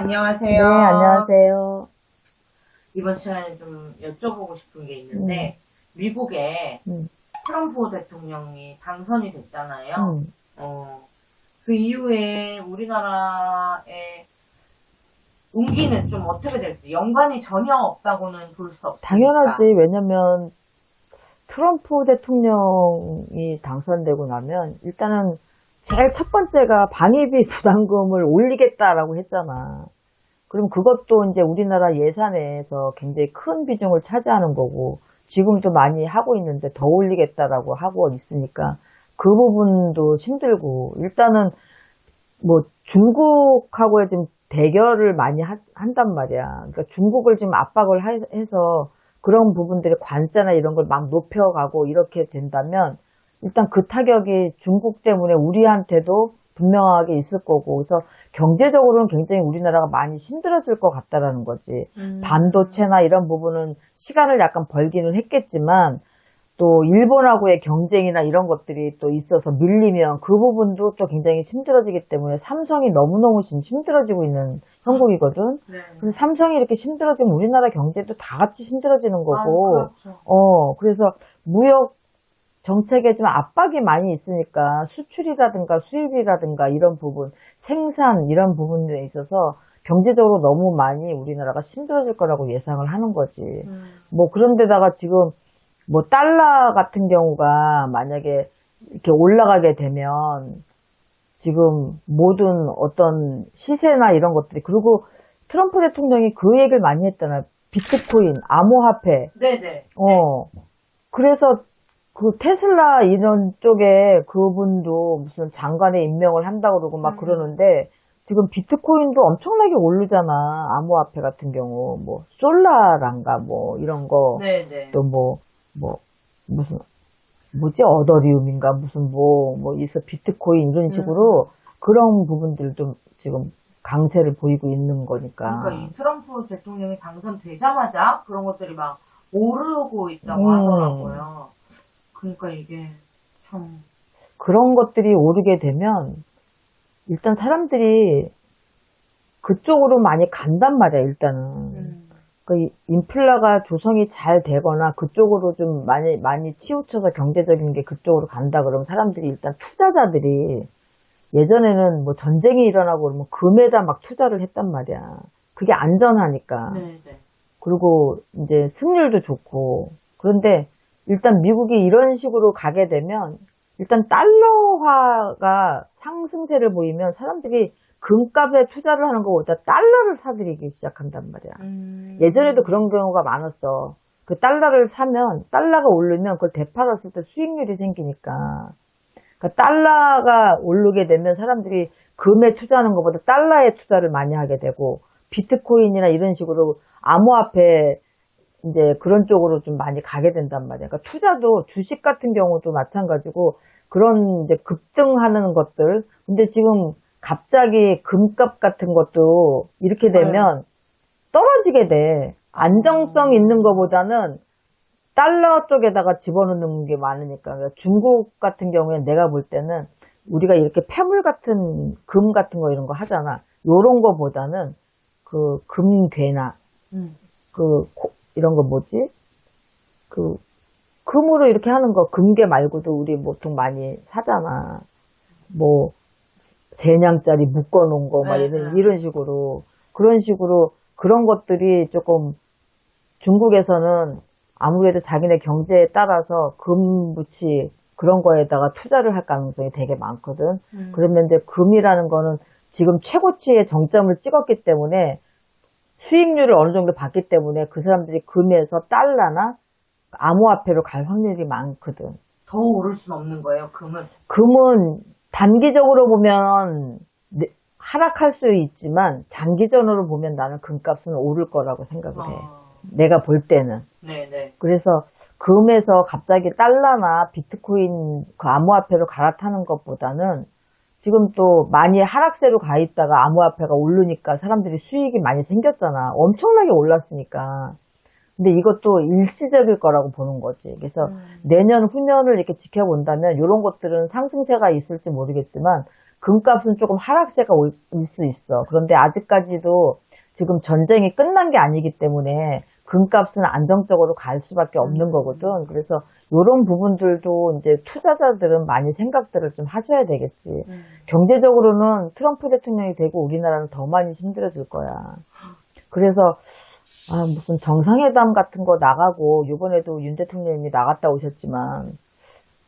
안녕하세요. 네, 안녕하세요. 이번 시간에 좀 여쭤보고 싶은 게 있는데, 미국에 음. 트럼프 대통령이 당선이 됐잖아요. 음, 어, 그 이후에 우리나라의 운기는 좀 어떻게 될지 연관이 전혀 없다고는 볼 수 없습니다. 당연하지. 왜냐면 트럼프 대통령이 당선되고 나면 일단은 제일 첫 번째가 방위비 부담금을 올리겠다라고 했잖아. 그럼 그것도 이제 우리나라 예산에서 굉장히 큰 비중을 차지하는 거고 지금도 많이 하고 있는데 더 올리겠다라고 하고 있으니까 그 부분도 힘들고 일단은 뭐 중국하고의 지금 대결을 많이 하- 한단 말이야. 그러니까 중국을 지금 압박을 하- 해서 그런 부분들의 관세나 이런 걸 막 높여가고 이렇게 된다면 일단 그 타격이 중국 때문에 우리한테도 분명하게 있을 거고 그래서 경제적으로는 굉장히 우리나라가 많이 힘들어질 것 같다라는 거지. 음. 반도체나 이런 부분은 시간을 약간 벌기는 했겠지만 또 일본하고의 경쟁이나 이런 것들이 또 있어서 밀리면 그 부분도 또 굉장히 힘들어지기 때문에 삼성이 너무너무 지금 힘들어지고 있는 형국이거든. 네. 그래서 삼성이 이렇게 힘들어지면 우리나라 경제도 다 같이 힘들어지는 거고, 아, 그렇죠. 어, 그래서 무역 정책에 좀 압박이 많이 있으니까 수출이라든가 수입이라든가 이런 부분, 생산 이런 부분들에 있어서 경제적으로 너무 많이 우리나라가 힘들어질 거라고 예상을 하는 거지. 음. 뭐 그런데다가 지금 뭐 달러 같은 경우가 만약에 이렇게 올라가게 되면 지금 모든 어떤 시세나 이런 것들이 그리고 트럼프 대통령이 그 얘기를 많이 했잖아요. 비트코인, 암호화폐. 네네. 어. 그래서 그 테슬라 이런 쪽에 그분도 무슨 장관에 임명을 한다고 그러고 막 음. 그러는데 지금 비트코인도 엄청나게 오르잖아. 암호화폐 같은 경우. 뭐, 솔라란가 뭐, 이런 거. 네네. 또 뭐, 뭐, 무슨, 뭐지? 어더리움인가? 무슨 뭐, 뭐, 있어. 비트코인 이런 식으로 그런 부분들도 지금 강세를 보이고 있는 거니까. 그러니까 이 트럼프 대통령이 당선되자마자 그런 것들이 막 오르고 있다고 음. 하더라고요. 그러니까 이게 참 그런 것들이 오르게 되면 일단 사람들이 그쪽으로 많이 간단 말이야, 일단은. 음, 그 이- 인플라가 조성이 잘 되거나 그쪽으로 좀 많이 많이 치우쳐서 경제적인 게 그쪽으로 간다 그러면 사람들이 일단 투자자들이 예전에는 뭐 전쟁이 일어나고 그러면 금에다 막 투자를 했단 말이야. 그게 안전하니까. 네네. 그리고 이제 승률도 좋고. 그런데 일단 미국이 이런 식으로 가게 되면 일단 달러화가 상승세를 보이면 사람들이 금값에 투자를 하는 것보다 달러를 사들이기 시작한단 말이야. 음, 예전에도 그런 경우가 많았어. 그 달러를 사면 달러가 오르면 그걸 되팔았을 때 수익률이 생기니까. 그러니까 달러가 오르게 되면 사람들이 금에 투자하는 것보다 달러에 투자를 많이 하게 되고 비트코인이나 이런 식으로 암호화폐 이제 그런 쪽으로 좀 많이 가게 된단 말이야. 그러니까 투자도 주식 같은 경우도 마찬가지고 그런 이제 급등하는 것들. 근데 지금 갑자기 금값 같은 것도 이렇게 되면 떨어지게 돼. 안정성 있는 것보다는 달러 쪽에다가 집어넣는 게 많으니까. 그러니까 중국 같은 경우에 내가 볼 때는 우리가 이렇게 폐물 같은 금 같은 거 이런 거 하잖아. 요런 거보다는 그 금괴나 음, 그 고- 이런 거 뭐지? 그 금으로 이렇게 하는 거 금괴 말고도 우리 보통 많이 사잖아. 뭐 세냥짜리 묶어 놓은 거막 네, 이런 네. 이런 식으로 그런 식으로 그런 것들이 조금 중국에서는 아무래도 자기네 경제에 따라서 금부치 그런 거에다가 투자를 할 가능성이 되게 많거든. 음. 이제 금이라는 거는 지금 최고치의 정점을 찍었기 때문에 수익률을 어느 정도 받기 때문에 그 사람들이 금에서 달러나 암호화폐로 갈 확률이 많거든. 더 오를 순 없는 거예요. 금은. 금은 단기적으로 보면 네- 하락할 수 있지만 장기적으로 보면 나는 금값은 오를 거라고 생각을 해. 어, 내가 볼 때는. 네네. 그래서 금에서 갑자기 달러나 비트코인 그 암호화폐로 갈아타는 것보다는 지금 또 많이 하락세로 가 있다가 암호화폐가 오르니까 사람들이 수익이 많이 생겼잖아. 엄청나게 올랐으니까. 근데 이것도 일시적일 거라고 보는 거지. 그래서 음. 내년 후년을 이렇게 지켜본다면 이런 것들은 상승세가 있을지 모르겠지만 금값은 조금 하락세가 올 수 있어. 그런데 아직까지도 지금 전쟁이 끝난 게 아니기 때문에 금값은 안정적으로 갈 수밖에 없는 음. 거거든. 그래서 이런 부분들도 이제 투자자들은 많이 생각들을 좀 하셔야 되겠지. 음. 경제적으로는 트럼프 대통령이 되고 우리나라는 더 많이 힘들어질 거야. 그래서 아, 무슨 정상회담 같은 거 나가고 이번에도 윤 대통령이 나갔다 오셨지만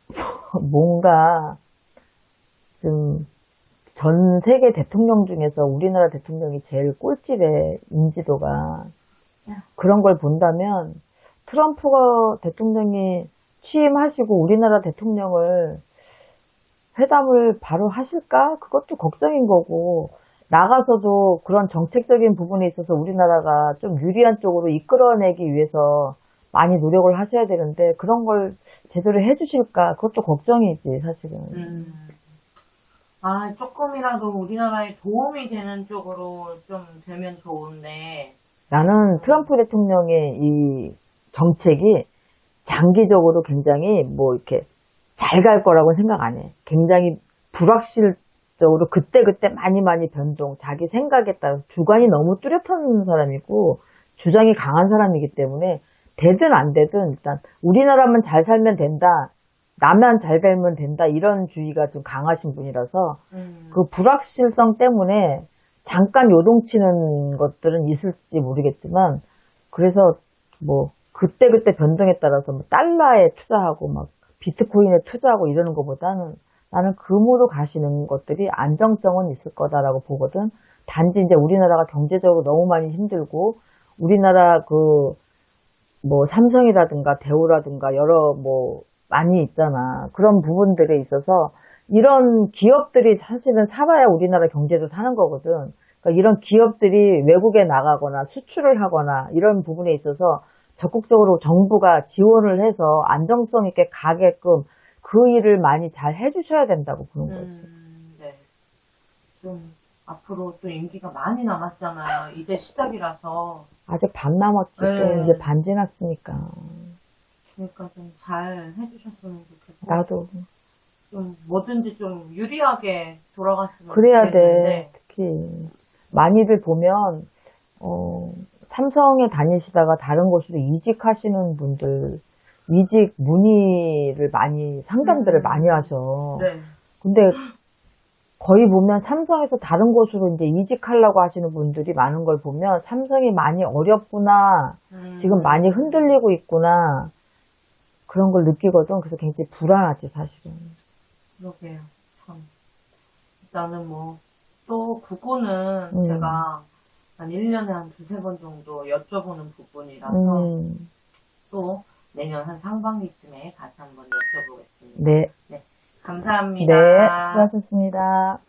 뭔가 좀 전 세계 대통령 중에서 우리나라 대통령이 제일 꼴찌래 인지도가 그런 걸 본다면 트럼프가 대통령이 취임하시고 우리나라 대통령을 회담을 바로 하실까? 그것도 걱정인 거고, 나가서도 그런 정책적인 부분에 있어서 우리나라가 좀 유리한 쪽으로 이끌어내기 위해서 많이 노력을 하셔야 되는데, 그런 걸 제대로 해주실까? 그것도 걱정이지, 사실은. 음. 아, 조금이라도 우리나라에 도움이 되는 쪽으로 좀 되면 좋은데. 나는 트럼프 대통령의 이 정책이 장기적으로 굉장히 뭐 이렇게 잘 갈 거라고 생각 안 해. 굉장히 불확실적으로 그때그때 많이 많이 변동, 자기 생각에 따라서 주관이 너무 뚜렷한 사람이고 주장이 강한 사람이기 때문에 되든 안 되든 일단 우리나라만 잘 살면 된다. 나만 잘 살면 된다. 이런 주의가 좀 강하신 분이라서 음. 그 불확실성 때문에 잠깐 요동치는 것들은 있을지 모르겠지만 그래서 뭐 그때그때 변동에 따라서 뭐 달러에 투자하고 막 비트코인에 투자하고 이러는 것보다는 나는 금으로 가시는 것들이 안정성은 있을 거다라고 보거든. 단지 이제 우리나라가 경제적으로 너무 많이 힘들고 우리나라 그 뭐 삼성이라든가 대우라든가 여러 뭐 많이 있잖아. 그런 부분들에 있어서 이런 기업들이 사실은 살아야 우리나라 경제도 사는 거거든. 그러니까 이런 기업들이 외국에 나가거나 수출을 하거나 이런 부분에 있어서 적극적으로 정부가 지원을 해서 안정성 있게 가게끔 그 일을 많이 잘 해주셔야 된다고 보는 거지. 음, 네. 좀 앞으로 또 임기가 많이 남았잖아요. 이제 시작이라서. 아직 반 남았지. 또 네. 이제 반 지났으니까. 그러니까 좀 잘 해주셨으면 좋겠고. 나도 좀 뭐든지 좀 유리하게 돌아갔으면 그래야 좋겠는데. 돼. 특히 많이들 보면 어, 삼성에 다니시다가 다른 곳으로 이직하시는 분들 이직 문의를 많이 상담들을 음. 많이 하셔. 네. 근데 거의 보면 삼성에서 다른 곳으로 이제 이직하려고 하시는 분들이 많은 걸 보면 삼성이 많이 어렵구나. 음. 지금 많이 흔들리고 있구나. 그런 걸 느끼거든. 그래서 굉장히 불안하지, 사실은. 그러게요. 참. 일단은 뭐, 또 구구는 음. 제가 한 1년에 한 두세 번 정도 여쭤보는 부분이라서 음, 또 내년 한 상반기쯤에 다시 한번 여쭤보겠습니다. 네. 감사합니다. 네, 수고하셨습니다.